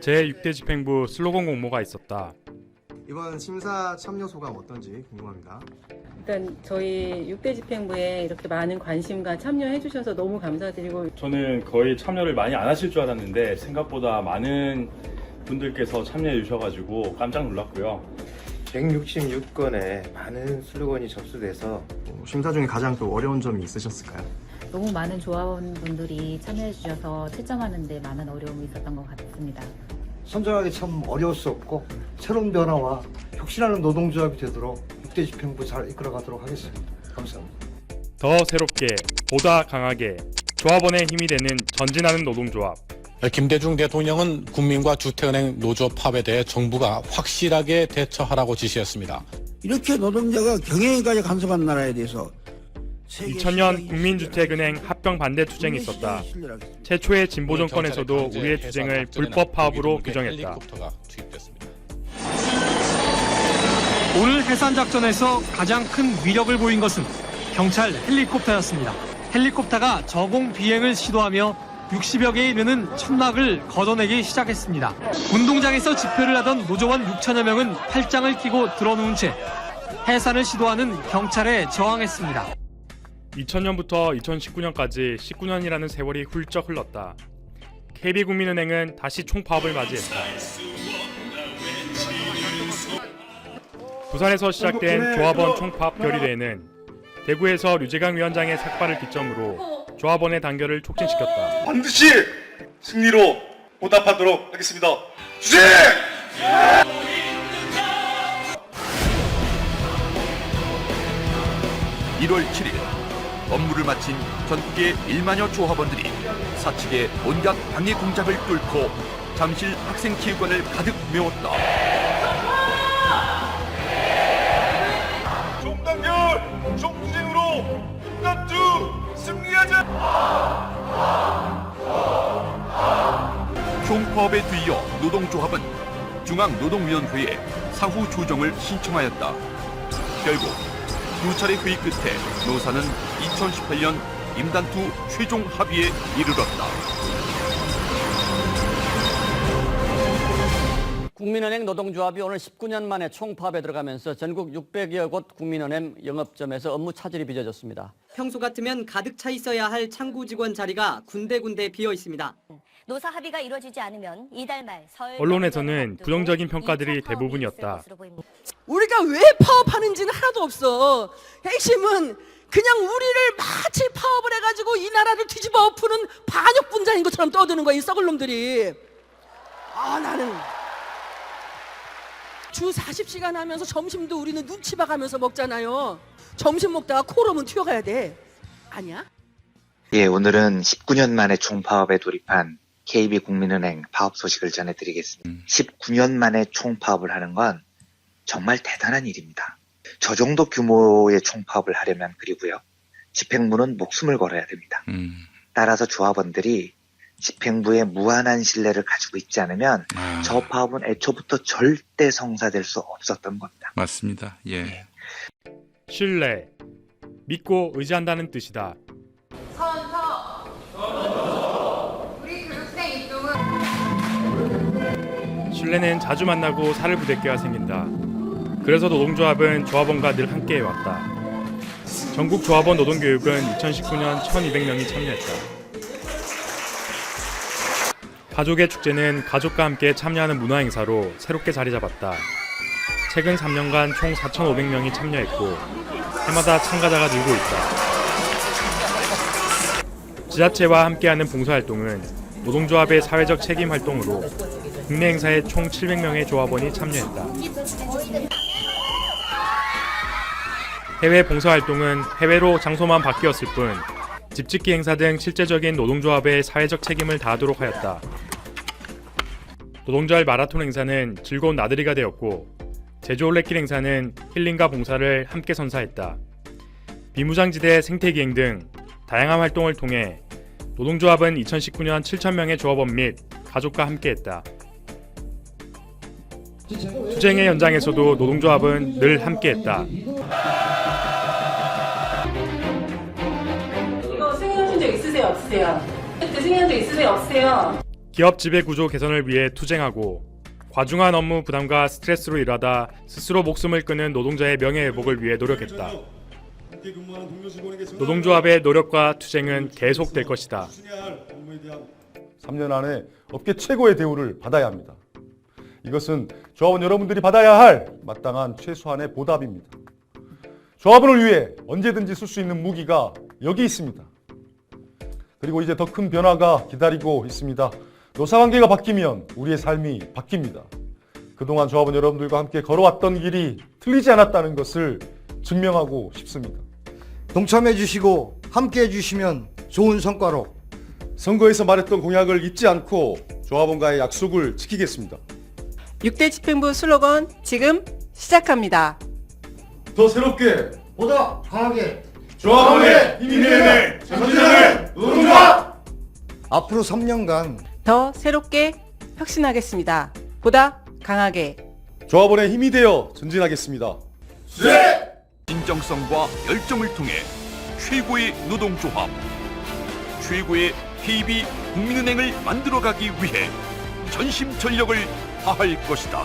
제6대 집행부 슬로건 공모가 있었다. 이번 심사 참여 소감 어떤지 궁금합니다. 일단 저희 6대 집행부에 이렇게 많은 관심과 참여해 주셔서 너무 감사드리고 저는 거의 참여를 많이 안 하실 줄 알았는데 생각보다 많은 분들께서 참여해 주셔가지고 깜짝 놀랐고요. 166건의 많은 슬로건이 접수돼서 뭐 심사 중에 가장 또 어려운 점이 있으셨을까요? 너무 많은 조합원분들이 참여해 주셔서 채점하는 데 많은 어려움이 있었던 것 같습니다. 선정하기 참 어려웠었고 새로운 변화와 혁신하는 노동조합이 되도록 6대 집행부 잘 이끌어가도록 하겠습니다. 감사합니다. 더 새롭게, 보다 강하게 조합원의 힘이 되는 전진하는 노동조합. 김대중 대통령은 국민과 주택은행 노조 파업에 대해 정부가 확실하게 대처하라고 지시했습니다. 이렇게 노동자가 경영까지 간섭한 나라에 대해서 2000년 국민주택은행 합병 반대 투쟁이 있었다. 최초의 진보 정권에서도 우리의 투쟁을 불법 파업으로 규정했다. 오늘 해산 작전에서 가장 큰 위력을 보인 것은 경찰 헬리콥터였습니다. 헬리콥터가 저공 비행을 시도하며 60여 개에 이르는 천막을 걷어내기 시작했습니다. 운동장에서 집회를 하던 노조원 6천여 명은 팔짱을 끼고 들어누운 채 해산을 시도하는 경찰에 저항했습니다. 2000년부터 2019년까지 19년이라는 세월이 훌쩍 흘렀다. KB국민은행은 다시 총파업을 맞이했다. 부산에서 시작된 조합원 총파업 결의대회는 대구에서 류재강 위원장의 삭발을 기점으로 조합원의 단결을 촉진시켰다. 반드시 승리로 보답하도록 하겠습니다. 주제! 1월 7일 업무를 마친 전국의 1만여 조합원들이 사측의 온갖 방해 공작을 뚫고 잠실 학생체육관을 가득 메웠다. 총단결, 총투쟁으로 국난주 승리하자! 총파업에 뒤이어 노동조합은 중앙노동위원회에 사후 조정을 신청하였다. 결국 두 차례 회의 끝에 노사는 2018년 임단투 최종 합의에 이르렀다. 국민은행 노동조합이 오늘 19년 만에 총파업에 들어가면서 전국 600여 곳 국민은행 영업점에서 업무 차질이 빚어졌습니다. 평소 같으면 가득 차 있어야 할 창구 직원 자리가 군데군데 비어 있습니다. 노사 합의가 이루어지지 않으면 이달 말 설 언론에서는 부정적인 평가들이 대부분이었다. 우리가 왜 파업하는지는 하나도 없어. 핵심은 그냥 우리를 마치 파업을 해가지고 이 나라를 뒤집어 엎는 반역 분자인 것처럼 떠드는 거야 이 썩을 놈들이. 아 나는 주 40시간 하면서 점심도 우리는 눈치 봐가면서 먹잖아요. 점심 먹다가 코로면 튀어가야 돼. 아니야? 예, 오늘은 19년 만에 총파업에 돌입한 KB국민은행 파업 소식을 전해드리겠습니다. 19년 만에 총파업을 하는 건 정말 대단한 일입니다. 저 정도 규모의 총파업을 하려면 그리고요. 집행부는 목숨을 걸어야 됩니다. 따라서 조합원들이 집행부에 무한한 신뢰를 가지고 있지 않으면 저 파업은 애초부터 절대 성사될 수 없었던 겁니다. 맞습니다. 예. 신뢰, 믿고 의지한다는 뜻이다. 신뢰는 자주 만나고 살을 부대껴야 생긴다. 그래서 노동조합은 조합원과 늘 함께해 왔다. 전국 조합원 노동교육은 2019년 1,200명이 참여했다. 가족의 축제는 가족과 함께 참여하는 문화행사로 새롭게 자리 잡았다. 최근 3년간 총 4,500명이 참여했고 해마다 참가자가 늘고 있다. 지자체와 함께하는 봉사활동은 노동조합의 사회적 책임 활동으로 국내 행사에 총 700명의 조합원이 참여했다. 해외 봉사활동은 해외로 장소만 바뀌었을 뿐 집짓기 행사 등 실제적인 노동조합의 사회적 책임을 다하도록 하였다. 노동절 마라톤 행사는 즐거운 나들이가 되었고 제주 올레길 행사는 힐링과 봉사를 함께 선사했다. 비무장지대 생태기행 등 다양한 활동을 통해 노동조합은 2019년 7,000명의 조합원 및 가족과 함께했다. 투쟁의 현장에서도 노동조합은 늘 함께했다. 있으세요 없으세요? 승인한 적 있으세요 없으세요? 기업 지배 구조 개선을 위해 투쟁하고 과중한 업무 부담과 스트레스로 일하다 스스로 목숨을 끊은 노동자의 명예 회복을 위해 노력했다. 노동조합의 노력과 투쟁은 계속될 것이다. 3년 안에 업계 최고의 대우를 받아야 합니다. 이것은 조합원 여러분들이 받아야 할 마땅한 최소한의 보답입니다. 조합원을 위해 언제든지 쓸 수 있는 무기가 여기 있습니다. 그리고 이제 더 큰 변화가 기다리고 있습니다. 노사관계가 바뀌면 우리의 삶이 바뀝니다. 그동안 조합원 여러분들과 함께 걸어왔던 길이 틀리지 않았다는 것을 증명하고 싶습니다. 동참해 주시고 함께 해 주시면 좋은 성과로 선거에서 말했던 공약을 잊지 않고 조합원과의 약속을 지키겠습니다. 6대 집행부 슬로건 지금 시작합니다. 더 새롭게 보다 강하게 조합원의 힘이네 전진하는 노동조합! 앞으로 3년간 더 새롭게 혁신하겠습니다. 보다 강하게. 조합원의 힘이 되어 전진하겠습니다. 진정성과 열정을 통해 최고의 노동조합, 최고의 KB 국민은행을 만들어가기 위해 전심전력을 다할 것이다.